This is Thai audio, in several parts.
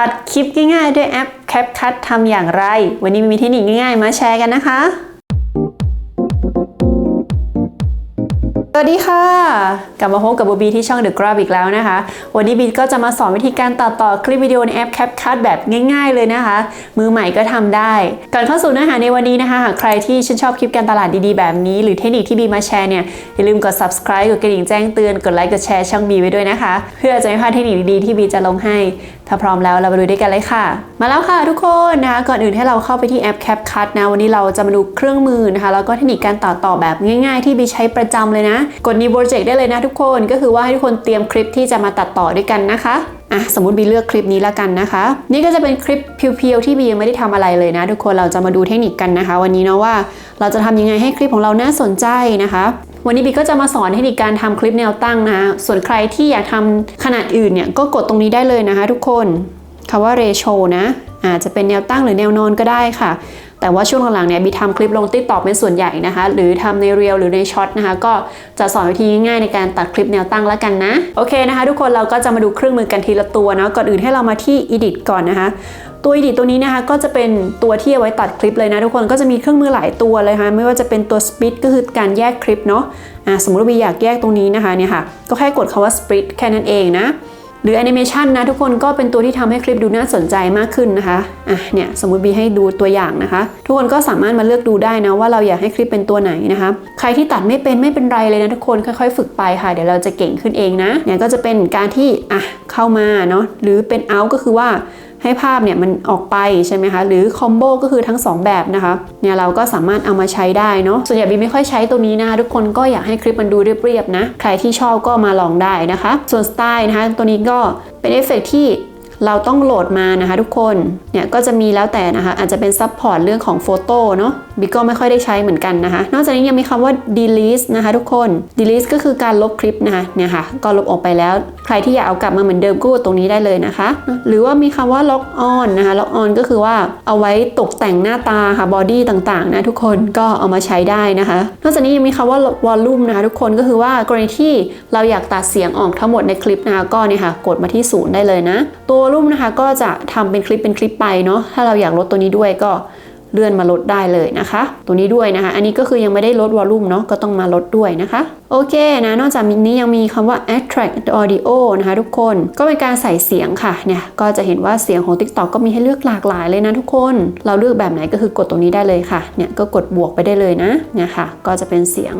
ตัดคลิปง่ายๆ ด้วยแอป CapCut ทำอย่างไร วันนี้มีเทคนิคง่ายๆ มาแชร์กันนะคะ สวัสดีค่ะ กลับมาพบกับโบบีที่ช่อง The Grab อีกแล้วนะคะ วันนี้บีก็จะมาสอนวิธีการตัดต่อคลิปวิดีโอในแอป CapCut แบบง่าย ๆ เลยนะคะ มือใหม่ก็ทำได้ ก่อนเข้าสู่เนื้อหาในวันนี้นะคะ หากใครที่ชื่นชอบคลิปการตลาดดีๆ แบบนี้ หรือเทคนิคที่บีมาแชร์เนี่ย อย่าลืมกด subscribe กดกระดิ่งแจ้งเตือน กดไลค์ กดแชร์ช่องบีไว้ด้วยนะคะ เพื่อจะไม่พลาดเทคนิคดีๆที่บีจะลงให้ถ้าพร้อมแล้วเราไปดูด้วยกันเลยค่ะ มาแล้วค่ะทุกคนนะคะก่อนอื่นให้เราเข้าไปที่แอป CapCut นะวันนี้เราจะมาดูเครื่องมือนะคะแล้วก็เทคนิคการตัดต่อแบบง่าย ๆ ที่บีใช้ประจำเลยนะ กด New Project ได้เลยนะทุกคนก็คือว่าให้ทุกคนเตรียมคลิปที่จะมาตัดต่อด้วยกันนะคะอะสมมติบีเลือกคลิปนี้และกันนะคะ นี่ก็จะเป็นคลิปเพียวๆที่บียังไม่ได้ทำอะไรเลยนะ ทุกคนเราจะมาดูเทคนิคกันนะคะ วันนี้เนาะว่าเราจะทำยังไงให้คลิปของเราน่าสนใจนะคะ วันนี้บีก็จะมาสอนเทคนิคการทำคลิปแนวตั้งนะส่วนใครที่อยากทำขนาดอื่นเนี่ยก็กดตรงนี้ได้เลยนะคะ ทุกคนคำว่า ratio นะอาจจะเป็นแนวตั้งหรือแนวนอนก็ได้ค่ะ แต่ว่าช่วงหลังๆเนี่ยบีทำคลิปลงติ๊กต็อกเป็นส่วนใหญ่นะคะ หรือทำในเรียลหรือในช็อตนะคะ ก็จะสอนวิธีง่ายๆในการตัดคลิปแนวตั้งแล้วกันนะ โอเคนะคะ ทุกคนเราก็จะมาดูเครื่องมือกันทีละตัวนะก่อนอื่นให้เรามาที่ edit ก่อนนะคะตัว edit ตัวนี้นะคะก็จะเป็นตัวที่เอาไว้ตัดคลิปเลยนะทุกคนก็จะมีเครื่องมือหลายตัวเลยค่ะไม่ว่าจะเป็นตัว split ก็คือการแยกคลิปเนาะะสมมติว่าบีอยากแยกตรงนี้นะคะเนี่ยค่ะก็แค่กดคาว่า split แค่นั้นเองนะ หรือแอนิเมชันนะทุกคนก็เป็นตัวที่ทำให้คลิปดูน่าสนใจมากขึ้นนะคะอะเนี่ยสมมติบีให้ดูตัวอย่างนะคะ ทุกคนก็สามารถมาเลือกดูได้นะว่าเราอยากให้คลิปเป็นตัวไหนนะคะใครที่ตัดไม่เป็นไม่เป็นไรเลยนะทุกคนค่อยๆ ฝึกไปค่ะ เดี๋ยวเราจะเก่งขึ้นเองนะเนี่ยก็จะเป็นการที่อะเข้ามาเนาะหรือเป็นเอาก็คือว่า ให้ภาพเนี่ยมันออกไปใช่ไหมคะ หรือคอมโบก็คือทั้ง 2 แบบนะคะ เนี่ยเราก็สามารถเอามาใช้ได้เนาะ ส่วนใหญ่บีไม่ค่อยใช้ตัวนี้นะทุกคนก็อยากให้คลิปมันดูเรียบๆนะ ใครที่ชอบก็มาลองได้นะคะ ส่วนสไตล์นะคะ ตัวนี้ก็เป็นเอฟเฟกที่ เราต้องโหลดมานะคะทุกคน เนี่ยก็จะมีแล้วแต่นะคะ อาจจะเป็นซับพอร์ตเรื่องของโฟโต้เนาะบิ๊กก็ไม่ค่อยได้ใช้เหมือนกันนะคะ นอกจากนี้ยังมีคำว่า delete นะคะทุกคน delete ก็คือการลบคลิปนะคะ เนี่ยค่ะ ก็ลบออกไปแล้ว ใครที่อยากเอากลับมาเหมือนเดิมก็กดตรงนี้ได้เลยนะคะ หรือว่ามีคำว่า log on นะคะ log on ก็คือว่าเอาไว้ตกแต่งหน้าตาค่ะบอดี้ต่างๆนะทุกคนก็เอามาใช้ได้นะคะ นอกจากนี้ยังมีคำว่า volume นะคะทุกคนก็คือว่ากรณีที่เราอยากตัดเสียงออกทั้งหมดในคลิปนะคะก็เนี่ยค่ะกดมาที่ศูนย์ได้เลยนะ ตัว volume นะคะก็จะทำเป็นคลิปเป็นคลิปไปเนาะถ้าเราอยากลดตัวนี้ด้วยก็เลื่อนมาลดได้เลยนะคะ ตัวนี้ด้วยนะคะ อันนี้ก็คือยังไม่ได้ลดวอลลุ่มเนาะก็ต้องมาลดด้วยนะคะ โอเคนะ นอกจากนี้ยังมีคำว่า attract audio นะคะทุกคนก็เป็นการใส่เสียงค่ะเนี่ยก็จะเห็นว่าเสียงของ TikTok ก็มีให้เลือกหลากหลายเลยนะทุกคน เราเลือกแบบไหนก็คือกดตรงนี้ได้เลยค่ะเนี่ยก็กดบวกไปได้เลยนะเนี่ยค่ะก็จะเป็นเสียง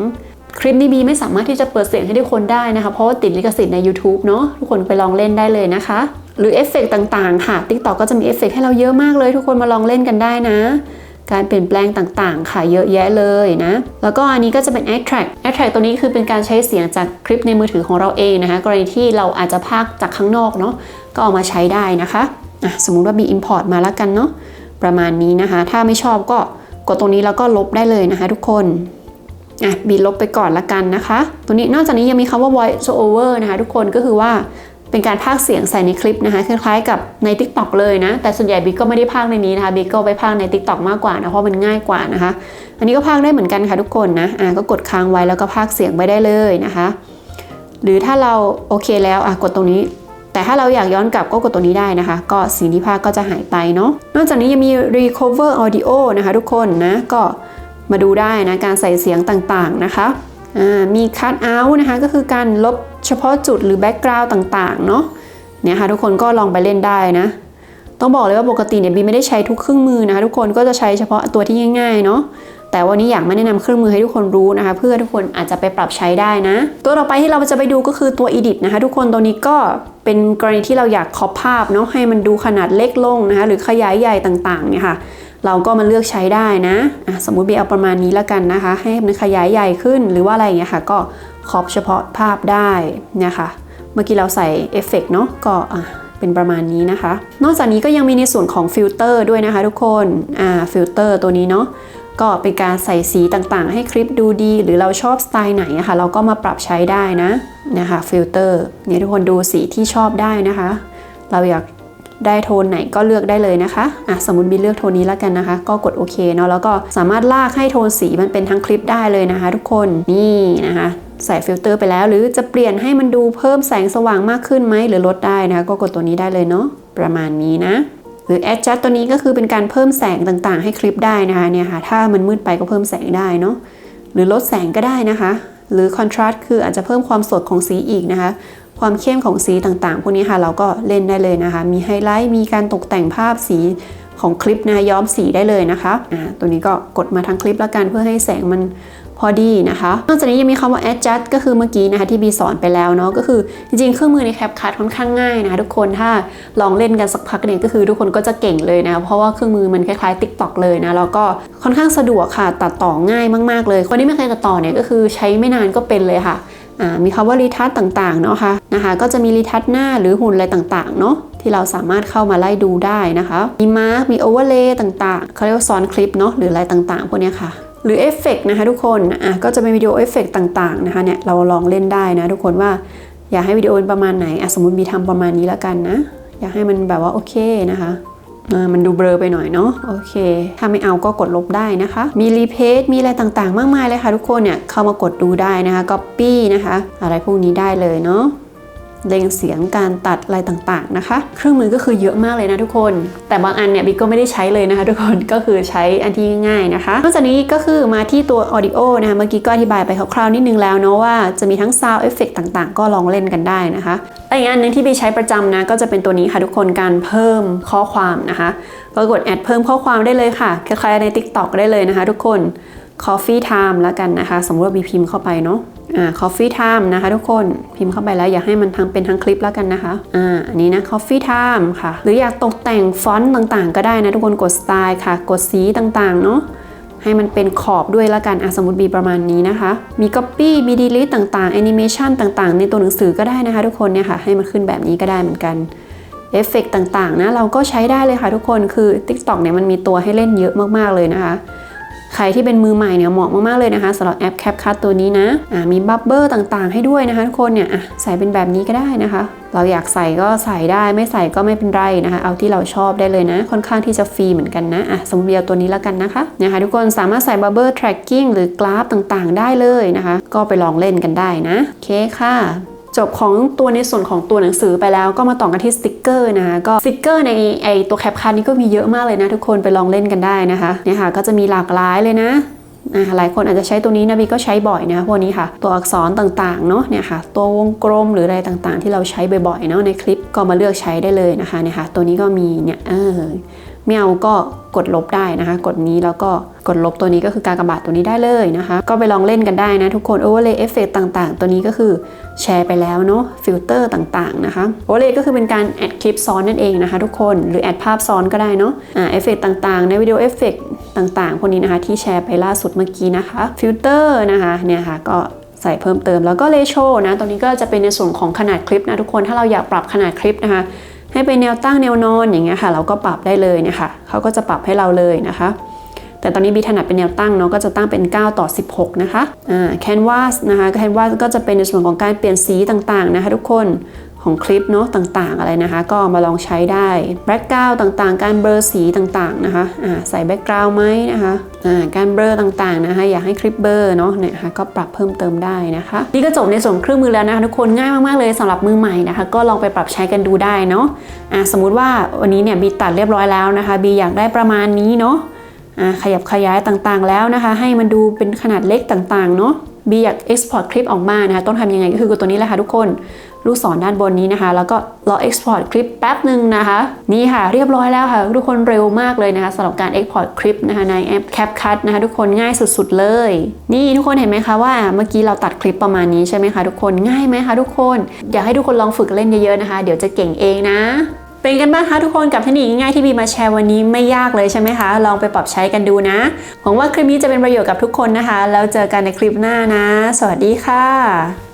คลิปนี้บีไม่สามารถที่จะเปิดเสียงให้ทุกคนได้นะคะ เพราะว่าติดลิขสิทธิ์ใน YouTube เนาะทุกคนไปลองเล่นได้เลยนะคะ หรือเอฟเฟกต่างๆ ค่ะ TikTok ก็จะมีเอฟเฟกให้เราเยอะมากเลยทุกคนมาลองเล่นกันได้นะ การเปลี่ยนแปลงต่างๆ ค่ะเยอะแยะเลยนะ แล้วก็อันนี้ก็จะเป็น attract attract ตัวนี้คือเป็นการใช้เสียงจากคลิปในมือถือของเราเองนะคะกรณีที่เราอาจจะพากจากข้างนอกเนาะก็เอามาใช้ได้นะคะอะสมมุติว่าบี import มาแล้วกันเนาะประมาณนี้นะคะ ถ้าไม่ชอบก็กดตรงนี้แล้วก็ลบได้เลยนะคะ ทุกคนอะบีลบไปก่อนละกันนะคะ ตัวนี้นอกจากนี้ยังมีคำว่า voice over นะคะ ทุกคนก็คือว่า เป็นการพากเสียงใส่ในคลิปนะคะคล้ายๆกับใน TikTok เลยนะ แต่ส่วนใหญ่บิ๊กก็ไม่ได้พากในนี้นะคะบิ๊กก็ไปพากใน TikTok มากกว่านะเพราะมันง่ายกว่านะคะ อันนี้ก็พากได้เหมือนกันค่ะทุกคนนะอะก็กดค้างไว้แล้วก็พากเสียงไปได้เลยนะคะ หรือถ้าเราโอเคแล้วอะกดตรงนี้แต่ถ้าเราอยากย้อนกลับก็กดตัวนี้ได้นะคะ ก็สิ่งที่พากก็จะหายไปเนาะนอกจากนี้ยังมี recover audio นะคะทุกคนนะ ก็มาดูได้นะ การใส่เสียงต่างๆนะคะมี cut out นะคะ ก็คือการลบ เฉพาะจุดหรือ background ต่างๆเนาะเนี่ยค่ะทุกคนก็ลองไปเล่นได้นะ ต้องบอกเลยว่าปกติเนี่ยบีไม่ได้ใช้ทุกเครื่องมือนะคะทุกคนก็จะใช้เฉพาะตัวที่ง่ายๆเนาะแต่วันนี้อยากมาแนะนำเครื่องมือให้ทุกคนรู้นะคะ เพื่อทุกคนอาจจะไปปรับใช้ได้นะ ตัวต่อไปที่เราจะไปดูก็คือตัว edit นะคะ ทุกคนตัวนี้ก็เป็นกรณีที่เราอยากครอบภาพเนาะให้มันดูขนาดเล็กลงนะคะหรือขยายใหญ่ต่างๆเนี่ยค่ะ เราก็มาเลือกใช้ได้นะะสมมุติเบีเอาประมาณนี้แล้วกันนะคะ ให้มันขยายใหญ่ขึ้นหรือว่าอะไรอย่างเงี้ยค่ะ ก็ครอบเฉพาะภาพได้นะคะ เมื่อกี้เราใส่เอฟเฟกเนาะก็อะเป็นประมาณนี้นะคะ นอกจากนี้ก็ยังมีในส่วนของฟิลเตอร์ด้วยนะคะทุกคนอ่าฟิลเตอร์ตัวนี้เนาะก็เป็นการใส่สีต่างๆ ให้คลิปดูดี หรือเราชอบสไตล์ไหนอะคะ่ะเราก็มาปรับใช้ได้นะนะคะฟิลเตอร์เนี่ยทุกคนดูสีที่ชอบได้นะคะ เราอยาก ได้โทนไหนก็เลือกได้เลยนะคะอะสมมติบีเลือกโทนนี้แล้วกันนะคะ ก็กดโอเคเนาะแล้วก็สามารถลากให้โทนสีมันเป็นทั้งคลิปได้เลยนะคะ ทุกคนนี่นะคะใส่ฟิลเตอร์ไปแล้ว หรือจะเปลี่ยนให้มันดูเพิ่มแสงสว่างมากขึ้นไหมหรือลดได้นะคะ ก็กดตัวนี้ได้เลยเนาะประมาณนี้นะหรือ adjust ตัวนี้ก็คือเป็นการเพิ่มแสงต่างๆ ให้คลิปได้นะคะเนี่ยค่ะถ้ามันมืดไปก็เพิ่มแสงได้เนาะหรือลดแสงก็ได้นะคะ หรือ contrast คืออาจจะเพิ่มความสดของสีอีกนะคะ ความเข้มของสีต่างๆ พวกนี้ค่ะเราก็เล่นได้เลยนะคะ มีไฮไลท์ มีการตกแต่งภาพสีของคลิปนะย้อมสีได้เลยนะคะอ่าตัวนี้ก็กดมาทั้งคลิปแล้วกันเพื่อให้แสงมันพอดีนะคะนอกจากนี้ยังมีคำว่า adjust ก็คือเมื่อกี้นะคะที่บีสอนไปแล้วเนาะก็คือจริงๆ เครื่องมือใน CapCut ค่อนข้างง่ายนะคะทุกคนถ้าลองเล่นกันสักพักเนี่ยก็คือทุกคนก็จะเก่งเลยนะ เพราะว่าเครื่องมือมันคล้ายๆ TikTok เลยนะแล้วก็ค่อนข้างสะดวกค่ะตัดต่อง่ายมากๆเลย คนที่ไม่เคยตัดต่อเนี่ยก็คือใช้ไม่นานก็เป็นเลยค่ะ มีคำว่ารีทัชต่างๆเนาะค่ะนะคะ ก็จะมีรีทัชหน้าหรือหุ่นอะไรต่างๆเนาะที่เราสามารถเข้ามาไล่ดูได้นะคะ มีมาร์กมีโอเวอร์เลย์ต่างๆเขาเรียกว่าซ้อนคลิปเนาะหรืออะไรต่างๆพวกนี้ค่ะหรือเอฟเฟกนะคะทุกคนอะก็จะเป็นวิดีโอเอฟเฟกต่างๆนะคะเนี่ยเราลองเล่นได้นะทุกคนว่าอยากให้วิดีโอเป็นประมาณไหนอะสมมติมีทำประมาณนี้แล้วกันนะ อยากให้มันแบบว่าโอเคนะคะ มันดูเบลอไปหน่อยเนาะโอเค ถ้าไม่เอาก็กดลบได้นะคะ มีรีเพจมีอะไรต่างๆ มากมายเลยค่ะทุกคนเนี่ยเข้ามากดดูได้นะคะก๊อปปี้นะคะ อะไรพวกนี้ได้เลยเนาะ เล็งเสียงการตัดอะไรต่างๆนะคะ เครื่องมือก็คือเยอะมากเลยนะทุกคน แต่บางอันเนี่ยบิ๊กก็ไม่ได้ใช้เลยนะคะ ทุกคนก็คือใช้อันที่ง่ายๆนะคะนอกจากนี้ก็คือมาที่ตัว audio นะคะเมื่อกี้ก็อธิบายไปคร่าวๆนิดนึงแล้วเนาะว่าจะมีทั้ง sound effect ต่างๆ ก็ลองเล่นกันได้นะคะและอีกอันหนึงที่บิ๊กใช้ประจำนะก็จะเป็นตัวนี้ค่ะทุกคนการเพิ่มข้อความนะคะก็กดแอดเพิ่มข้อความได้เลยค่ะคล้ายๆใน TikTok ได้เลยนะคะ ทุกคน coffee time แล้วกันนะคะสมมติว่าบีพิมพ์เข้าไปเนาะ อ่า coffee time นะคะทุกคนพิมพ์เข้าไปแล้วอยากให้มันทั้งเป็นทั้งคลิปแล้วกันนะคะ อ่า อันนี้นะ coffee time ค่ะ หรืออยากตกแต่งฟอนต์ต่างๆ ก็ได้นะทุกคนกดสไตล์ค่ะ กดสีต่างๆ เนาะให้มันเป็นขอบด้วยแล้วกันอะสมมติบีประมาณนี้นะคะ มี copy มี delete ต่างๆ animation ต่างๆ ในตัวหนังสือก็ได้นะคะ ทุกคนเนี่ยค่ะ ให้มันขึ้นแบบนี้ก็ได้เหมือนกันเอฟเฟกต่างๆนะเราก็ใช้ได้เลยค่ะทุกคนคือ TikTok เนี่ยมันมีตัวให้เล่นเยอะมากๆเลยนะคะ ใครที่เป็นมือใหม่เนี่ยเหมาะมากๆเลยนะคะสำหรับแอป CapCut ตัวนี้นะะมีบับเบอร์ต่างๆ ให้ด้วยนะคะทุกคนเนี่ยใส่เป็นแบบนี้ก็ได้นะคะ เราอยากใส่ก็ใส่ได้ไม่ใส่ก็ไม่เป็นไรนะคะ เอาที่เราชอบได้เลยนะ ค่อนข้างที่จะฟรีเหมือนกันนะอะสมมติเอาตัวนี้แล้วกันนะคะนะคะทุกคนสามารถใส่บับเบอร์ tracking หรือกราฟต่างๆ ได้เลยนะคะ ก็ไปลองเล่นกันได้นะโอเคค่ะ จบของตัวในส่วนของตัวหนังสือไปแล้วก็มาต่อกันที่สติกเกอร์นะคะก็สติกเกอร์ในไอตัวแคปคันนี้ก็มีเยอะมากเลยนะทุกคนไปลองเล่นกันได้นะคะเนี่ยค่ะก็จะมีหลากหลายเลยนะหลายคนอาจจะใช้ตัวนี้นะบีก็ใช้บ่อยนะพวกนี้ค่ะ ตัวอักษรต่างๆเนาะเนี่ยค่ะ ตัววงกลมหรืออะไรต่างๆ ที่เราใช้บ่อยๆเนาะในคลิปก็มาเลือกใช้ได้เลยนะคะเนี่ยค่ะ ตัวนี้ก็มีเนี่ยเออ ไม่เอาก็กดลบได้นะคะ กดนี้แล้วก็กดลบตัวนี้ก็คือการกระบาดตัวนี้ได้เลยนะคะ ก็ไปลองเล่นกันได้นะทุกคน overlay effect ต่างๆ ตัวนี้ก็คือแชร์ไปแล้วเนาะฟิลเตอร์ต่างๆนะคะ overlay ก็คือเป็นการแอดคลิปซ้อนนั่นเองนะคะทุกคนหรือแอดภาพซ้อนก็ได้เนาะอ่าเอฟเฟกต่างๆ ในวิดีโอเอฟเฟกต่างๆพวกนี้นะคะที่แชร์ไปล่าสุดเมื่อกี้นะคะฟิลเตอร์นะคะเนี่ยค่ะก็ใส่เพิ่มเติมแล้วก็เลโชนะตรงนี้ก็จะเป็นในส่วนของขนาดคลิปนะทุกคนถ้าเราอยากปรับขนาดคลิปนะคะ ให้เป็นแนวตั้งแนวนอนอย่างเงี้ยค่ะ เราก็ปรับได้เลยเนี่ยค่ะเขาก็จะปรับให้เราเลยนะคะ แต่ตอนนี้บีถนัดเป็นแนวตั้งเนาะก็จะตั้งเป็น 9 ต่อ 16 นะคะอ่าแคนวาสนะคะแคนวาสก็จะเป็นในส่วนของการเปลี่ยนสีต่างๆนะคะทุกคน ของคลิปเนาะต่างๆอะไรนะคะ ก็มาลองใช้ได้แบ็กกราวด์ต่างๆ การเบลอสีต่างๆนะคะอ่าใส่แบ็กกราวด์ไหมนะคะอ่าการเบลอต่างๆนะคะอยากให้คลิปเบลอเนาะเนี่ยค่ะก็ปรับเพิ่มเติมได้นะคะ นี่ก็จบในส่วนเครื่องมือแล้วนะคะทุกคนง่ายมากๆเลยสำหรับมือใหม่นะคะ ก็ลองไปปรับใช้กันดูได้เนาะอ่าสมมุติว่าวันนี้เนี่ยบีตัดเรียบร้อยแล้วนะคะบีอยากได้ประมาณนี้เนาะอ่าขยับขยายต่างๆแล้วนะคะ ให้มันดูเป็นขนาดเล็กต่างๆเนาะบีอยาก export คลิปออกมานะคะต้องทำยังไงก็คือตัวนี้แหละค่ะทุกคน ลูกศรด้านบนนี้นะคะ แล้วก็รอ export คลิปแป๊บหนึ่งนะคะ นี่ค่ะเรียบร้อยแล้วค่ะ ทุกคนเร็วมากเลยนะคะสำหรับการ export คลิปนะคะในแอป CapCut นะคะ ทุกคนง่ายสุดๆเลย นี่ทุกคนเห็นไหมคะว่าเมื่อกี้เราตัดคลิปประมาณนี้ใช่ไหมคะทุกคนง่ายไหมคะทุกคน อยากให้ทุกคนลองฝึกเล่นเยอะๆนะคะ เดี๋ยวจะเก่งเองนะเป็นกันบ้างคะทุกคนกับเทคนิคง่ายๆที่บีมาแชร์วันนี้ไม่ยากเลยใช่ไหมคะ ลองไปปรับใช้กันดูนะ หวังว่าคลิปนี้จะเป็นประโยชน์กับทุกคนนะคะ แล้วเจอกันในคลิปหน้านะ สวัสดีค่ะ